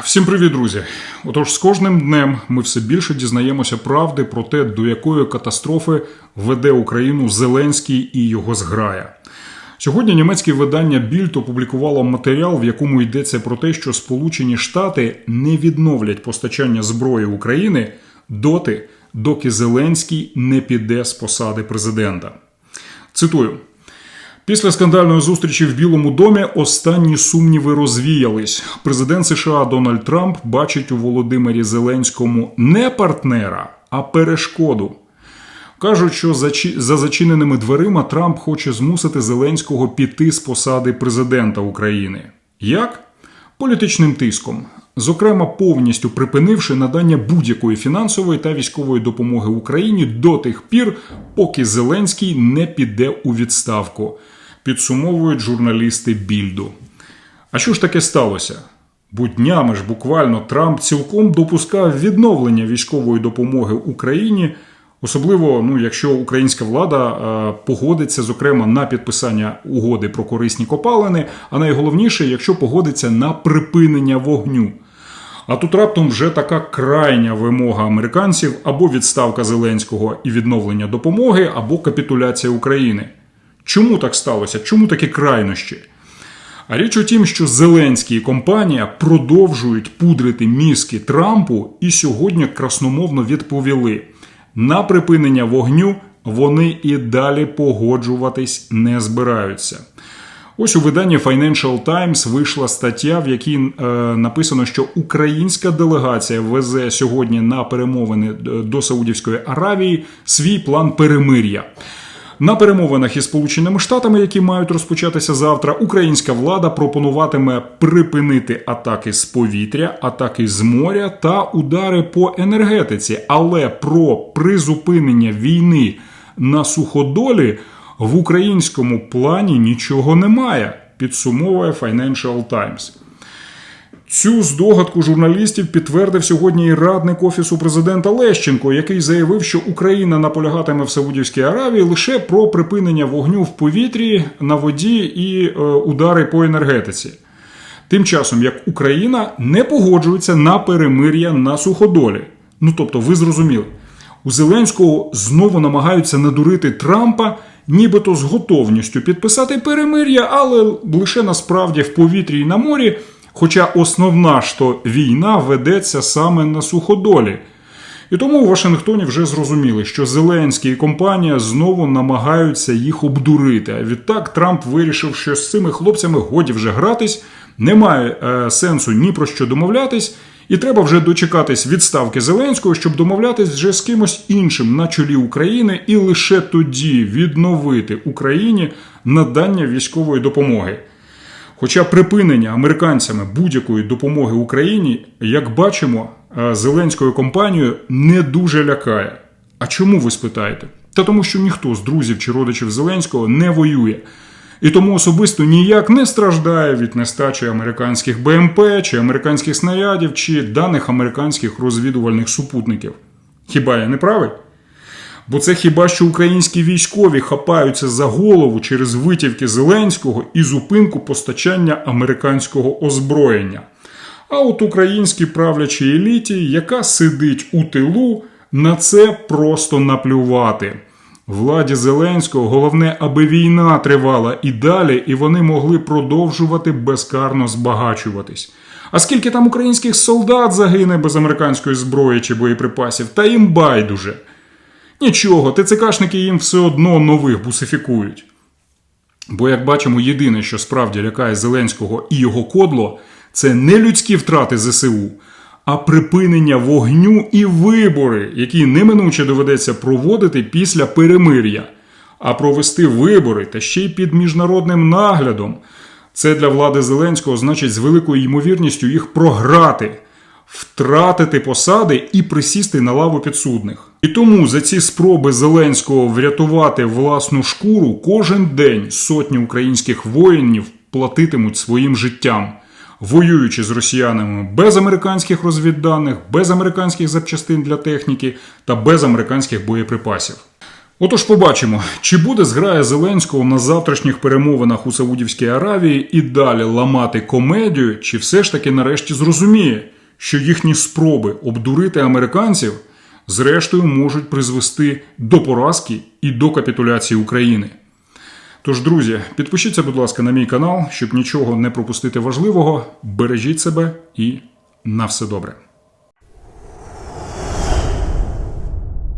Всім привіт, друзі! Отож, з кожним днем ми все більше дізнаємося правди про те, до якої катастрофи веде Україну Зеленський і його зграя. Сьогодні німецьке видання Більд опублікувало матеріал, в якому йдеться про те, що Сполучені Штати не відновлять постачання зброї України доти, доки Зеленський не піде з посади президента. Цитую. Після скандальної зустрічі в Білому домі останні сумніви розвіялись. Президент США Дональд Трамп бачить у Володимирі Зеленському не партнера, а перешкоду. Кажуть, що за зачиненими дверима Трамп хоче змусити Зеленського піти з посади президента України. Як? Політичним тиском. Зокрема, повністю припинивши надання будь-якої фінансової та військової допомоги Україні до тих пір, поки Зеленський не піде у відставку, підсумовують журналісти Більду. А що ж таке сталося? Бо днями ж буквально Трамп цілком допускав відновлення військової допомоги Україні, особливо ну, якщо українська влада е, погодиться, зокрема, на підписання угоди про корисні копалини, а найголовніше, якщо погодиться на припинення вогню. А тут раптом вже така крайня вимога американців або відставка Зеленського і відновлення допомоги, або капітуляція України. Чому так сталося? Чому такі крайнощі? А річ у тім, що Зеленський і компанія продовжують пудрити мізки Трампу і сьогодні красномовно відповіли: на припинення вогню вони і далі погоджуватись не збираються. Ось у виданні Financial Times вийшла стаття, в якій е, написано, що українська делегація везе сьогодні на перемовини е, до Саудівської Аравії свій план перемир'я. На перемовинах із Сполученими Штатами, які мають розпочатися завтра, українська влада пропонуватиме припинити атаки з повітря, атаки з моря та удари по енергетиці. Але про призупинення війни на суходолі в українському плані нічого немає. Підсумовує Financial Times. Цю здогадку журналістів підтвердив сьогодні і радник офісу президента Лещенко, який заявив, що Україна наполягатиме в Саудівській Аравії лише про припинення вогню в повітрі, на воді і е, удари по енергетиці. Тим часом, як Україна не погоджується на перемир'я на суходолі. Ну тобто, ви зрозуміли, у Зеленського знову намагаються надурити Трампа, нібито з готовністю підписати перемир'я, але лише насправді в повітрі і на морі. Хоча основна ж то війна ведеться саме на суходолі. І тому у Вашингтоні вже зрозуміли, що Зеленський і компанія знову намагаються їх обдурити. А відтак Трамп вирішив, що з цими хлопцями годі вже гратись, немає е, сенсу ні про що домовлятись, і треба вже дочекатись відставки Зеленського, щоб домовлятись вже з кимось іншим на чолі України, і лише тоді відновити Україні надання військової допомоги. Хоча припинення американцями будь-якої допомоги Україні, як бачимо, е, Зеленською компанією не дуже лякає. А чому ви спитаєте? Та тому, що ніхто з друзів чи родичів Зеленського не воює. І тому особисто ніяк не страждає від нестачі американських БМП, чи американських снарядів, чи даних американських розвідувальних супутників. Хіба я не правий? Бо це хіба що українські військові хапаються за голову через витівки Зеленського і зупинку постачання американського озброєння. А от українській правлячій еліті, яка сидить у тилу, на це просто наплювати. Владі Зеленського головне, аби війна тривала і далі, і вони могли продовжувати безкарно збагачуватись. А скільки там українських солдат загине без американської зброї чи боєприпасів, та їм байдуже. Нічого, ТЦКшники їм все одно нових бусифікують. Бо, як бачимо, єдине, що справді лякає Зеленського і його кодло, це не людські втрати ЗСУ, а припинення вогню і вибори, які неминуче доведеться проводити після перемир'я. А провести вибори та ще й під міжнародним наглядом. Це для влади Зеленського значить з великою ймовірністю їх програти втратити посади і присісти на лаву підсудних. І тому за ці спроби Зеленського врятувати власну шкуру кожен день сотні українських воїнів платитимуть своїм життям, воюючи з росіянами без американських розвідданих, без американських запчастин для техніки та без американських боєприпасів. Отож, побачимо, чи буде зграя Зеленського на завтрашніх перемовинах у Саудівській Аравії і далі ламати комедію, чи все ж таки нарешті зрозуміє, що їхні спроби обдурити американців зрештою можуть призвести до поразки і до капітуляції України. Тож, друзі, підпишіться, будь ласка, на мій канал, щоб нічого не пропустити важливого. Бережіть себе і на все добре.